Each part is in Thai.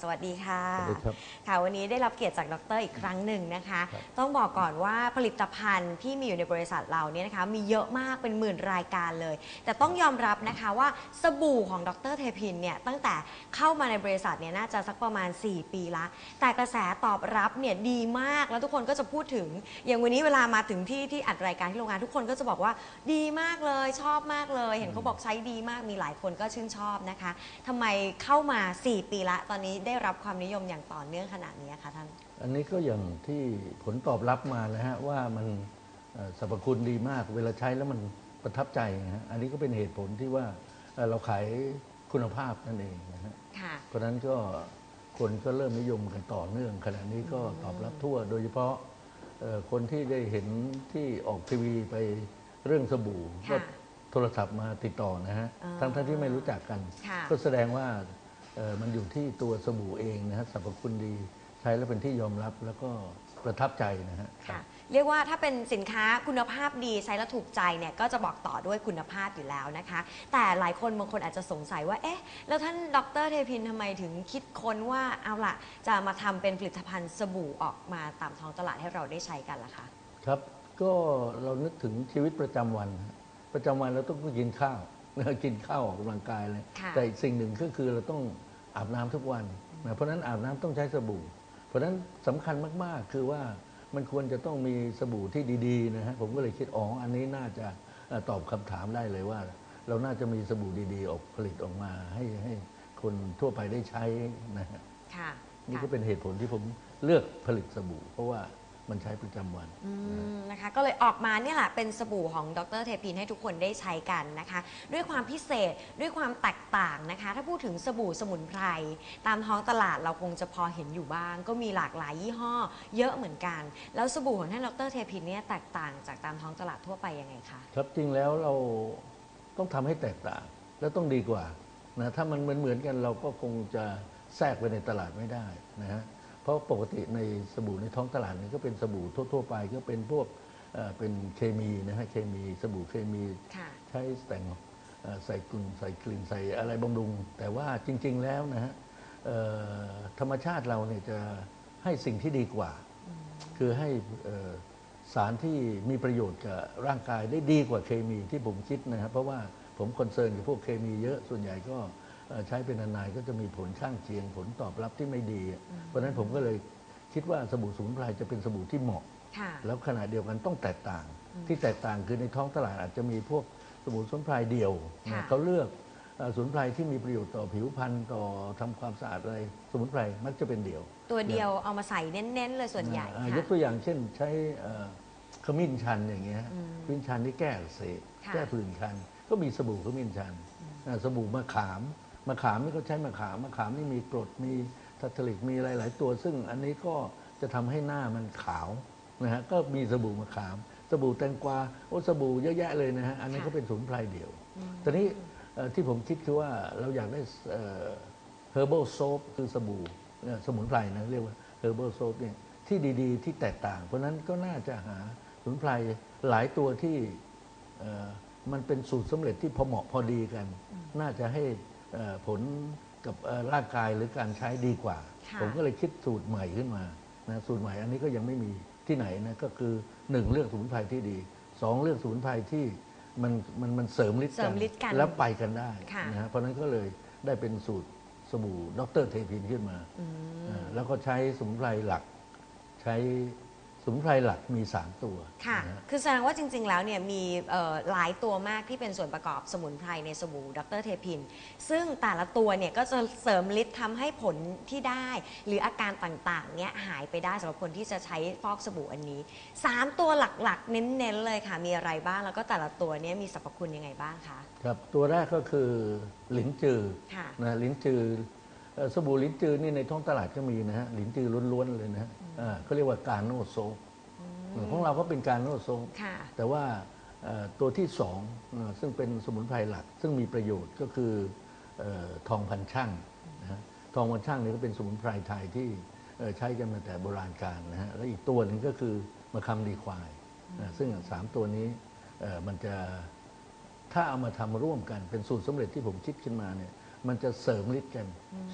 สวัสดีค่ะ สวัสดีครับค่ะ วันนี้ได้รับเกียรติจากดรอีกครั้งหนึ่งนะคะครับต้องบอกก่อนว่าผลิตภัณฑ์ที่มีอยู่ในบริษัทเราเนี่ยนะคะมีเยอะมากเป็นหมื่นรายการเลย แต่ต้องยอมรับนะคะว่าสบู่ของดรเทพินเนี่ยตั้งแต่เข้ามาในบริษัทเนี่ยน่าจะสักประมาณ 4 ปีละ แต่กระแสตอบรับเนี่ยดีมากแล้วทุกคนก็จะพูดถึง อย่างวันนี้เวลามาถึงที่ที่อัดรายการที่โรงงานทุกคนก็จะบอกว่าดีมากเลยชอบมากเลย เห็นเขาบอกใช้ดีมากมีหลายคนก็ชื่นชอบนะคะทำไมเข้ามา 4 ปีละตอนนี้ได้รับความนิยมอย่างต่อเนื่องขนาดนี้คะท่าน อันนี้ก็อย่างที่ผลตอบรับมานะฮะว่ามันเอ่อสรรพคุณดีมาก เวลาใช้แล้วมันประทับใจนะฮะอันนี้ก็เป็นเหตุผลที่ว่าเอ่อเราขายคุณภาพนั่นเองนะฮะค่ะเพราะฉะนั้นก็คนก็เริ่มนิยมกันต่อเนื่องขณะนี้ก็ตอบรับทั่ว โดยเฉพาะเอ่อคนที่ได้เห็นที่ออกทีวีไปเรื่องสบู่ค่ะก็โทรศัพท์มาติดต่อนะฮะอ่าทั้งทั้งที่ไม่รู้จักกันค่ะก็แสดงว่าเอ่อ มันอยู่ที่ตัวสบู่เองนะฮะสรรพคุณดีใช้แล้วเป็นที่ยอมรับแล้วก็ประทับใจนะฮะ ค่ะ เรียกว่าถ้าเป็นสินค้าคุณภาพดีใช้แล้วถูกใจเนี่ยก็จะบอกต่อด้วยคุณภาพอยู่แล้วนะคะ แต่หลายคนบางคนอาจจะสงสัยว่าเอ๊ะแล้วท่านดรเทพินทำไมถึงคิดค้นว่าเอาล่ะ จะมาทำเป็นผลิตภัณฑ์สบู่ออกมาตามท้องตลาดให้เราได้ใช้กันล่ะคะ ครับ ก็เรานึกถึงชีวิตประจำวันฮะประจำวันเราต้องกินข้าว กินข้าวออกกำลังกายเลย ค่ะ แต่อีกสิ่งหนึ่งก็คือเราต้อง อาบน้ำทุกวันนะเพราะฉะนั้นอาบน้ำต้องใช้สบู่ เพราะฉะนั้นสำคัญมากๆ คือว่ามันควรจะต้องมีสบู่ที่ดีๆนะฮะผมก็เลยคิดอ๋ออันนี้น่าจะเอ่อตอบคำถามได้เลยว่า เราน่าจะมีสบู่ดีๆ ออกผลิตออกมาให้ให้คนทั่วไปได้ใช้นะฮะค่ะนี่ก็ค่ะเป็นเหตุผลที่ผมเลือกผลิตสบู่ เพราะว่า มันใช้ประจำวัน อืมนะคะก็เลยออกมาเนี่ยแหละเป็นสบู่ของดรเทพินให้ทุกคนได้ใช้กันนะคะ ด้วยความพิเศษด้วยความแตกต่างนะคะ ถ้าพูดถึงสบู่สมุนไพรตามท้องตลาดเราคงจะพอเห็นอยู่บ้าง ก็มีหลากหลายยี่ห้อ เยอะเหมือนกัน แล้วสบู่ของท่านดรเทพินเนี่ยแตกต่างจากตามท้องตลาดทั่วไปยังไงคะ ครับจริงแล้วเราต้องทำให้แตกต่าง แล้วต้องดีกว่านะถ้ามันเหมือนเหมือนๆกันเราก็คงจะแทรกไปในตลาดไม่ได้นะฮะ เพราะปกติในสบู่ในท้องตลาดเนี่ยก็เป็นสบู่ทั่ว ๆ ไปก็เป็นพวกเอ่อเป็นเคมีนะฮะเคมีสบู่เคมี ค่ะ ใช้แต่งเอ่อใส่กลุ่นใส่กลิ่นใส่อะไรบำรุง แต่ว่าจริง ๆ แล้วนะฮะเอ่อธรรมชาติเราเนี่ยจะให้สิ่งที่ดีกว่า คือให้เอ่อสารที่มีประโยชน์กับร่างกายได้ดีกว่าเคมีที่ผมคิดนะครับเพราะว่าผมคอนเซิร์นกับพวกเคมีเยอะส่วนใหญ่ก็เอ่อ ใช้เป็นนานๆก็จะมีผลข้างเคียงผลตอบรับที่ไม่ดี เพราะฉะนั้นผมก็เลยคิดว่าสบู่สมุนไพรจะเป็นสบู่ที่เหมาะค่ะแล้วขณะเดียวกันต้องแตกต่าง ที่แตกต่างคือในท้องตลาดอาจจะมีพวกสมุนไพรเดียวค่ะนะเขาเลือกเอ่อสมุนไพรที่มีประโยชน์ต่อผิวพรรณต่อทำความสะอาดอะไรสมุนไพรมักจะเป็นเดี่ยว ตัวเดียวเอามาใส่เน้นๆ เลยส่วนใหญ่อ่าค่ะยกตัวอย่างเช่นใช้เอ่อขมิ้นชันอย่างเงี้ยขมิ้นชันที่แก้อักเสบค่ะแก้ผื่นคัน ก็มีสบู่ขมิ้นชันอ่าสบู่มะขาม มะขามนี่ก็ใช้มะขามมะขามนี่มีกรดมีทัตลิกมีหลาย ๆ ตัว ซึ่งอันนี้ก็จะทำให้หน้ามันขาวนะฮะก็มีสบู่มะขาม สบู่แตงกวาโอ้สบู่เยอะแยะเลยนะฮะอันนี้ค่ะก็เป็นสมุนไพรเดี่ยวตอนนี้เอ่อที่ผมคิดคือว่าเราอยากได้เอ่อ herbal soap คือสบู่เนี่ยสมุนไพรนะเรียกว่า herbal soap เนี่ยที่ดี ๆ ที่แตกต่าง เพราะฉะนั้นก็น่าจะหาสมุนไพรหลายตัวที่เอ่อมันเป็นสูตรสำเร็จที่พอเหมาะพอดีกัน น่าจะให้เอ่อ ผลกับเอ่อร่างกายหรือการใช้ดีกว่าค่ะผมก็เลยคิดสูตรใหม่ขึ้นมานะสูตรใหม่อันนี้ก็ยังไม่มีที่ไหนนะก็คือหนึ่งเลือกสมุนไพรที่ดีสองเลือกสมุนไพรที่มันมันมันเสริมฤทธิ์เสริมฤทธิ์กันแล้วไปกันได้ค่ะนะฮะเพราะฉะนั้นก็เลยได้เป็นสูตรสบู่ดรเทพินขึ้นมาอ่าแล้วก็ใช้สมุนไพรหลักใช้ สมุนไพรหลักมี 3 ตัวค่ะนะฮะคือแสดงว่าจริง ๆ แล้วเนี่ยมีเอ่อหลายตัวมากที่เป็นส่วนประกอบสมุนไพรในสบู่ดรเทพิน ซึ่งแต่ละตัวเนี่ยก็จะเสริมฤทธิ์ทำให้ผลที่ได้ หรืออาการต่าง ๆ เนี่ยหายไปได้สำหรับคนที่จะใช้ฟอกสบู่อันนี้ 3 ตัวหลัก ๆ เน้น ๆ เลยค่ะ มีอะไรบ้าง แล้วก็แต่ละตัวเนี่ยมีสรรพคุณยังไงบ้างคะ ครับตัวแรกก็คือหลินจือค่ะนะหลินจือเอ่อสบู่หลินจือนี่ในท้องตลาดก็มีนะฮะหลินจือล้วนๆเลยนะฮะอ่าเขาเรียกว่าการโนโซฟของเราก็เป็นการโนโซฟค่ะ แต่ว่าเอ่อตัวที่สองเอ่อซึ่งเป็นสมุนไพรหลัก ซึ่งมีประโยชน์ก็คือเออทองพันช่างนะฮะทองพันช่างนี่ก็เป็นสมุนไพรไทยที่เอ่อใช้กันมาแต่โบราณกาลนะฮะและอีกตัวหนึงก็คือมะคำดีควายนะซึ่งสามตัวนี้เอ่อมันจะถ้าเอามาทำร่วมกันเป็นสูตรสำเร็จที่ผมคิดขึ้นมาเนี่ยมันจะเสริมฤทธิ์กัน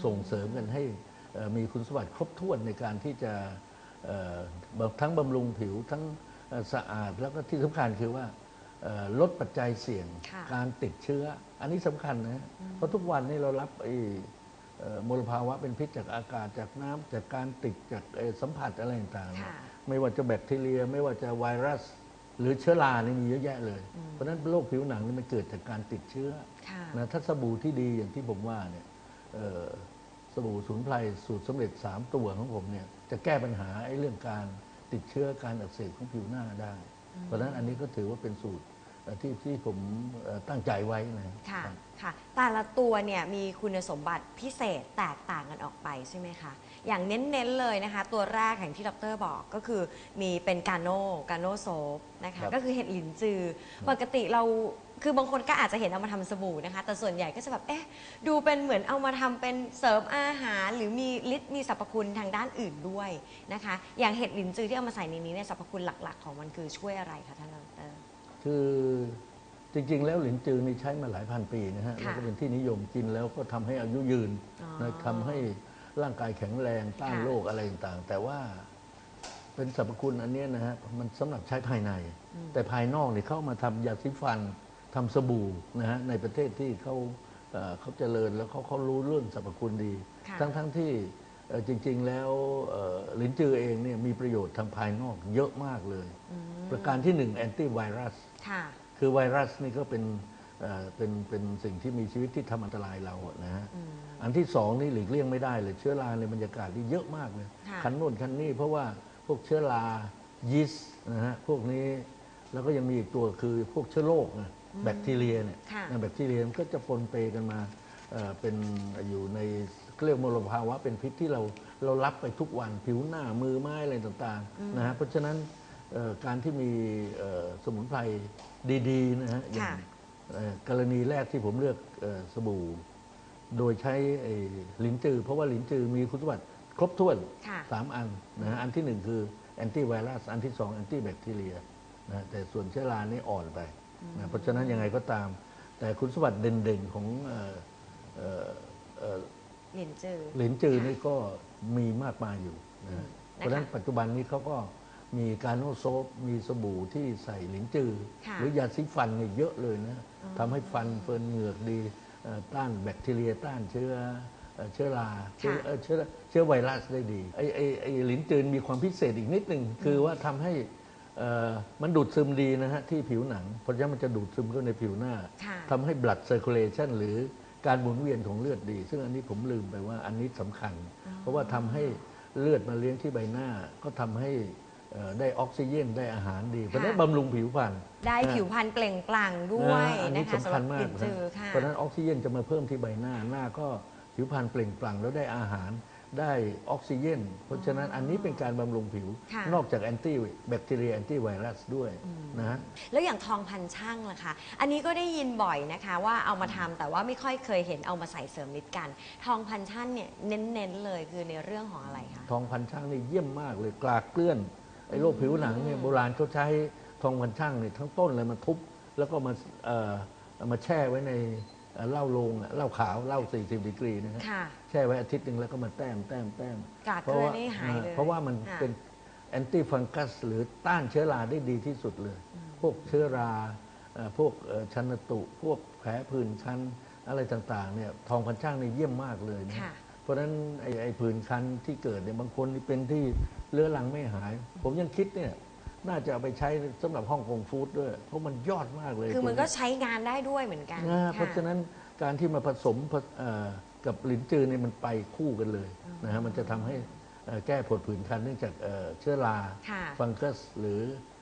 ส่งเสริมกันให้เเอ่อ มีคุณสมบัติครบถ้วนในการที่จะเอ่อบำทั้งบำรุงผิวทั้งเอ่อสะอาดแล้วก็ที่สำคัญคือว่าเอ่อลดปัจจัยเสี่ยงค่ะการติดเชื้อ อันนี้สำคัญนะฮะเพราะทุกวันนี้เรารับไอ้เอ่อมลภาวะเป็นพิษจากอากาศจากน้ำจากการติดจากเอ่อสัมผัสอะไรต่างๆเนี่ยค่ะไม่ว่าจะแบคทีเรีย ไม่ว่าจะไวรัส หรือเชื้อรานี่มีเยอะแยะเลย เพราะฉะนั้นโรคผิวหนังนี่มันเกิดจากการติดเชื้อค่ะนะถ้าสบู่ที่ดีอย่างที่ผมว่าเนี่ยเอ่อ สบู่สมุนไพรสูตรสำเร็จ 3 ตัวของผมเนี่ยจะแก้ปัญหาไอ้เรื่องการติดเชื้อการอักเสบของผิวหน้าได้ เพราะฉะนั้นอันนี้ก็ถือว่าเป็นสูตรเอ่อที่ที่ผมเอ่อตั้งใจไว้นะค่ะครับค่ะ แต่ละตัวเนี่ยมีคุณสมบัติพิเศษแตกต่างกันออกไปใช่ไหมคะ อย่างเน้นๆเลยนะคะ ตัวแรกอย่างที่ดรบอกก็คือมีเป็นกาโนกาโนโซฟนะคะครับก็คือเห็ดหลินจือ ปกติเรา คือบางคนก็อาจจะเห็นเอามาทำสบู่นะคะ แต่ส่วนใหญ่ก็จะแบบ เอ๊ะ ดูเป็นเหมือนเอามาทำเป็นเสริมอาหาร หรือมีฤทธิ์มีสรรพคุณทางด้านอื่นด้วยนะคะ อย่างเห็ดหลินจือที่เอามาใส่ในนี้เนี่ยสรรพคุณหลัก ๆ ของมันคือช่วยอะไรคะท่านดร คือจริง ๆ แล้วหลินจือนี่ใช้มาหลายพันปีนะฮะค่ะแล้วก็เป็นที่นิยมกินแล้วก็ทำให้อายุยืนอ๋อนะทำให้ร่างกายแข็งแรงต้านค่ะ โรคอะไรต่างๆ แต่ว่าเป็นสรรพคุณอันเนี้ยนะฮะมันสำหรับใช้ภายใน แต่ภายนอกเนี่ยเข้ามาทำยาสีฟัน ทำสบู่นะฮะในประเทศที่เขาเอ่อเขาเจริญแล้วเขาเขารู้เรื่องสรรพคุณดี ค่ะ ทั้งทั้งที่เอ่อจริง ๆ แล้วเอ่อลิ้นจือเองเนี่ยมีประโยชน์ทางภายนอกเยอะมากเลยประการที่หนึ่งแอนตี้ไวรัส ค่ะ คือไวรัสนี่ก็เป็นเอ่อเป็นเป็นสิ่งที่มีชีวิตที่ทำอันตรายเราอะนะฮะอันที่สองนี่หลีกเลี่ยงไม่ได้เลยเชื้อราในบรรยากาศที่เยอะมากเลยค่ะ คันโน่นคันนี่เพราะว่าพวกเชื้อรายีสต์นะฮะพวกนี้แล้วก็ยังมีอีกตัวคือพวกเชื้อโรคนะ แบคทีเรียเนี่ยค่ะนะแบคทีเรียมันก็จะปนเปกันมาเอ่อเป็นอยู่ในเรียกมลภาวะเป็นพิษที่เราเรารับไปทุกวันผิวหน้ามือไม้อะไรต่างๆนะฮะเพราะฉะนั้นเอ่อการที่มีเอ่อสมุนไพรดีๆนะฮะอย่าง ค่ะ เอ่อกรณีแรกที่ผมเลือกเอ่อสบู่ โดยใช้ไอ้ลิ้นจือ เพราะว่าลิ้นจือมีคุณสมบัติครบถ้วนค่ะสามอันนะฮะอันที่หนึ่งคือแอนตี้ไวรัสอันที่สองแอนตี้แบคทีเรียนะแต่ส่วนเชื้อรานี่อ่อนไปนะ เพราะฉะนั้นยังไงก็ตาม แต่คุณสมบัติเด่นๆของเอ่อเอ่อเอ่อหลินจือหลินจือนี่ก็มีมากมายอยู่นะฮะนะคะเพราะฉะนั้นปัจจุบันนี้เขาก็มีการโนโซฟมีสบู่ที่ใส่หลินจือค่ะหรือยาสีฟันเนี่ยเยอะเลยนะทำให้ฟันเฟิร์นเหงือกดีเอ่อต้านแบคทีเรียต้านเชื้อเอ่อเชื้อราเชื้อเอ่อเชื้อเชื้อไวรัสได้ดีไอ้ไอ้ไอ้หลินจือมีความพิเศษอีกนิดหนึ่งคือว่าทำให้เอ่อ มันดูดซึมดีนะฮะที่ผิวหนัง เพราะฉะนั้นมันจะดูดซึมเข้าในผิวหน้าค่ะทำให้ blood circulation หรือการหมุนเวียนของเลือดดี ซึ่งอันนี้ผมลืมไปว่าอันนี้สำคัญ เพราะว่าทำให้เลือดมาเลี้ยงที่ใบหน้า ก็ทำให้เอ่อได้ออกซิเจนได้อาหารดี เพราะฉะนั้นบำรุงผิวพรรณได้ผิวพรรณเปล่งปลั่งด้วยอันนะนี้คะสำคัญหรับมากหลินนะจือค่ะเพราะฉะนั้นออกซิเจนจะมาเพิ่มที่ใบหน้าหน้าก็ผิวพรรณเปล่งปลั่งแล้วได้อาหาร ได้ออกซิเจนเพราะฉะนั้นอันนี้เป็นการบำรุงผิว ค่ะ นอกจากแอนตี้แบคทีเรียแอนตี้ไวรัสด้วยนะฮะ แล้วอย่างทองพันช่างล่ะคะ อันนี้ก็ได้ยินบ่อยนะคะ ว่าเอามาทำแต่ว่าไม่ค่อยเคยเห็นเอามาใส่เสริมนิดกัน ทองพันช่างเนี่ยเน้นๆเลยคือในเรื่องของอะไรคะ ทองพันช่างนี่เยี่ยมมากเลยกลากเกลื่อนไอ้โรคผิวหนังเนี่ยโบราณเขาใช้ทองพันช่างเนี่ยทั้งต้นเลยมาทุบแล้วก็มาเอ่อเอามาแช่ไว้ใน เอ่อเหล้าโลงอะเหล้าขาวเหล้า40ดีกรีนะฮะค่ะ แช่ไว้อาทิตย์หนึ่งแล้วก็มาแต้มแต้มแต้มกากเกลือนี่หายเลยเพราะว่ามันค่ะ เป็นแอนตี้ฟังกัสหรือต้านเชื้อราได้ดีที่สุดเลย พวกเชื้อราเอ่อพวกเอ่อชันตุ พวกแผลผื่นคันอะไรต่างๆเนี่ยทองพันช่างนี่เยี่ยมมากเลยนะค่ะ เพราะฉะนั้นไอ้ไอ้ผื่นคันที่เกิดเนี่ยบางคนนี่เป็นที่เรื้อรังไม่หาย ผมยังคิดเนี่ย น่าจะเอาไปใช้สำหรับห้องกงฟู้ดด้วย เพราะมันยอดมากเลยคือมันตัวก็เยใช้งานได้ด้วยเหมือนกันนะค่เพราะฉะนั้นการที่มาผสมผสเอ่อกับลิ้นจือเนี่ยมันไปคู่กันเลยนะฮะมันจะทำให้เอ่อแก้ผดผื่นคันเนื่องจากเอ่อเชื้อราค่ะ ฟังกัสหรือเอ่อเอ่อ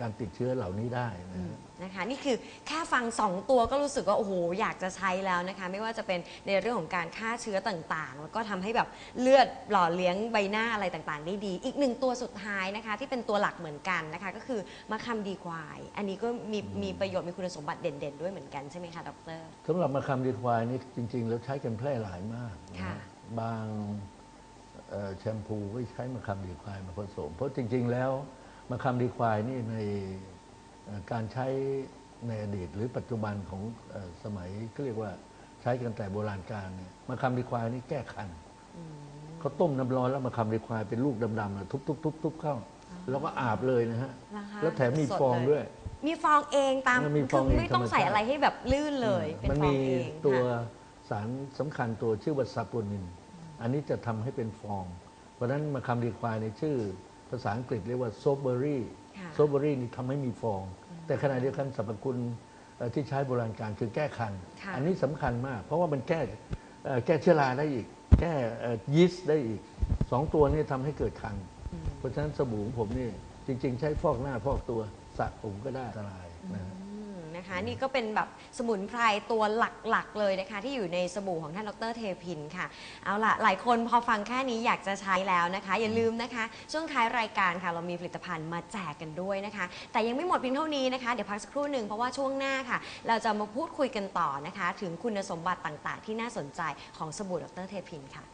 การติดเชื้อเหล่านี้ได้นะฮะ นะคะนี่คือแค่ฟัง 2 ตัวก็รู้สึกว่าโอ้โหอยากจะใช้แล้วนะคะ ไม่ว่าจะเป็นในเรื่องของการฆ่าเชื้อต่างๆ แล้วก็ทำให้แบบเลือดหล่อเลี้ยงใบหน้าอะไรต่างๆ ได้ดี อีกหนึ่งตัวสุดท้ายนะคะ ที่เป็นตัวหลักเหมือนกันนะคะ ก็คือมะขามดีควาย อันนี้ก็มีมีประโยชน์มีคุณสมบัติเด่นๆ ด้วยเหมือนกันใช่ไหมคะดรสำหรับมะขามดีควายนี่จริง ๆ แล้วใช้กันแพร่หลายมากนะค่ะฮะบางเอ่อแชมพูก็ใช้มะขามดีควายมาผสม เพราะจริง ๆ แล้ว มะขามดีควายนี่ในเอ่อการใช้ในอดีต หรือปัจจุบันของเออสมัยก็เรียกว่าใช้กันแต่โบราณกาลเนี่ยมะขามดีควายนี่แก้คันเขาต้มน้ำร้อนแล้วมาคำในควายเป็นลูกดำๆนะทุบๆๆๆเข้า แล้วก็อาบเลยนะฮะนะคะแล้วแถมมีสดฟองเลยด้วย มีฟองเองตามเออมีฟคือองเองไม่ต้องธรรมชาติใส่อะไรให้แบบลื่นเลยเป็นมันฟองมีเองตัวค่ะสารสำคัญตัวชื่อว่าซาปูนิน อันนี้จะทำให้เป็นฟอง เพราะฉะนั้นมาคำดีควายในชื่อ ภาษาอังกฤษเรียกว่าโซเบอรี่ค่ะโซเบอรี่นี่ทำให้มีฟอง แต่ขณะเดียวกันสรรพคุณเอ่อที่ใช้โบราณการคือแก้คันค่ะอันนี้สำคัญมาก เพราะว่ามันแก้เอ่อแก้เชื้อราได้อีก แก้ยีสต์ได้อีกสองตัวนี้ทำให้เกิดคัน เพราะฉะนั้นสบู่ของผมนี่จริง ๆ ใช้ฟอกหน้าฟอกตัวสระผมก็ได้อันตรายนะฮะอืม นะคะ นี่ก็เป็นแบบสมุนไพรตัวหลักๆเลยนะคะ ที่อยู่ในสบู่ของท่านดรเทพินค่ะ เอาล่ะหลายคนพอฟังแค่นี้อยากจะใช้แล้วนะคะ อย่าลืมนะคะ ช่วงท้ายรายการค่ะ เรามีผลิตภัณฑ์มาแจกกันด้วยนะคะ แต่ยังไม่หมดเพียงเท่านี้นะคะ เดี๋ยวพักสักครู่หนึ่งเพราะว่าช่วงหน้าค่ะ เราจะมาพูดคุยกันต่อนะคะ ถึงคุณสมบัติต่างๆ ที่น่าสนใจของสบู่ดรเทพินค่ะ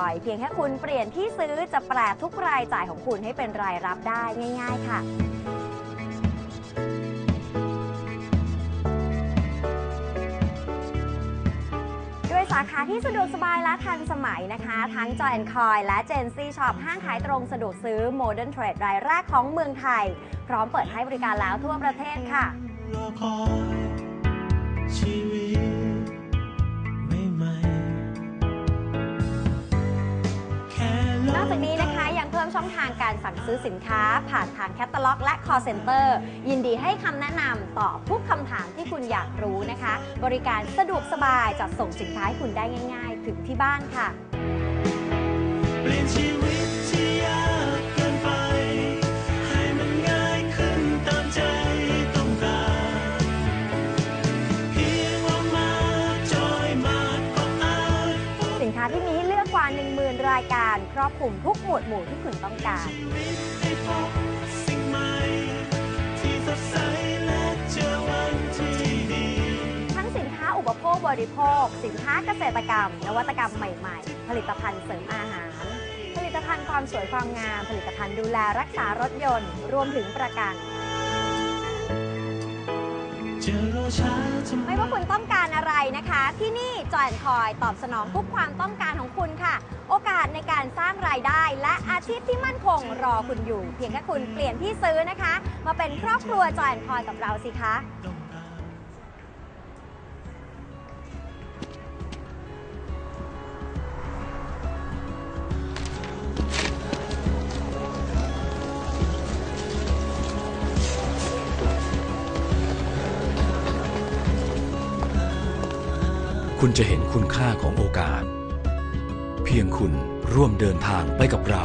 อยเพียงแค่คุณเปลี่ยนที่ซื้อจะแปลทุกรายจ่ายของคุณให้เป็นรายรับได้ง่าย ๆ ค่ะด้วยสาขาที่สะดวกสบายและทันสมัยนะคะ ทั้ง Joy Coy และ Gen Z Shop ห้างขายตรงสะดวกซื้อ Modern Trade รายแรกของเมืองไทย พร้อมเปิดให้บริการแล้วทั่วประเทศค่ะ ช่องทางการสั่งซื้อสินค้า ผ่านทางแคตตาล็อก และ call center ยินดีให้คำแนะนำตอบทุกคำถามที่คุณอยากรู้นะคะ บริการสะดวกสบายจัดส่งสินค้าให้คุณได้ง่าย ๆ ถึงที่บ้านค่ะ เปลี่ยนชีวิตที่ยาก คลุมทุกหมวดหมู่ที่คุณต้องการทั้งสินค้าอุปโภคบริโภค สินค้าเกษตรกรรม นวัตกรรมใหม่ ๆ ผลิตภัณฑ์เสริมอาหาร ผลิตภัณฑ์ความสวยความงาม ผลิตภัณฑ์ดูแลรักษารถยนต์ รวมถึงประกัน ไม่ว่าคุณต้องการอะไรนะคะ ที่นี่จอยคอยตอบสนองทุกความต้องการของคุณ ชีพที่มั่นคงรอคุณอยู่ เพียงแค่คุณเปลี่ยนที่ซื้อนะคะ มาเป็นครอบครัวจอยคอยกับเราสิคะคุณจะเห็นคุณค่าของโอกาส เพียงคุณร่วมเดินทางไปกับเรา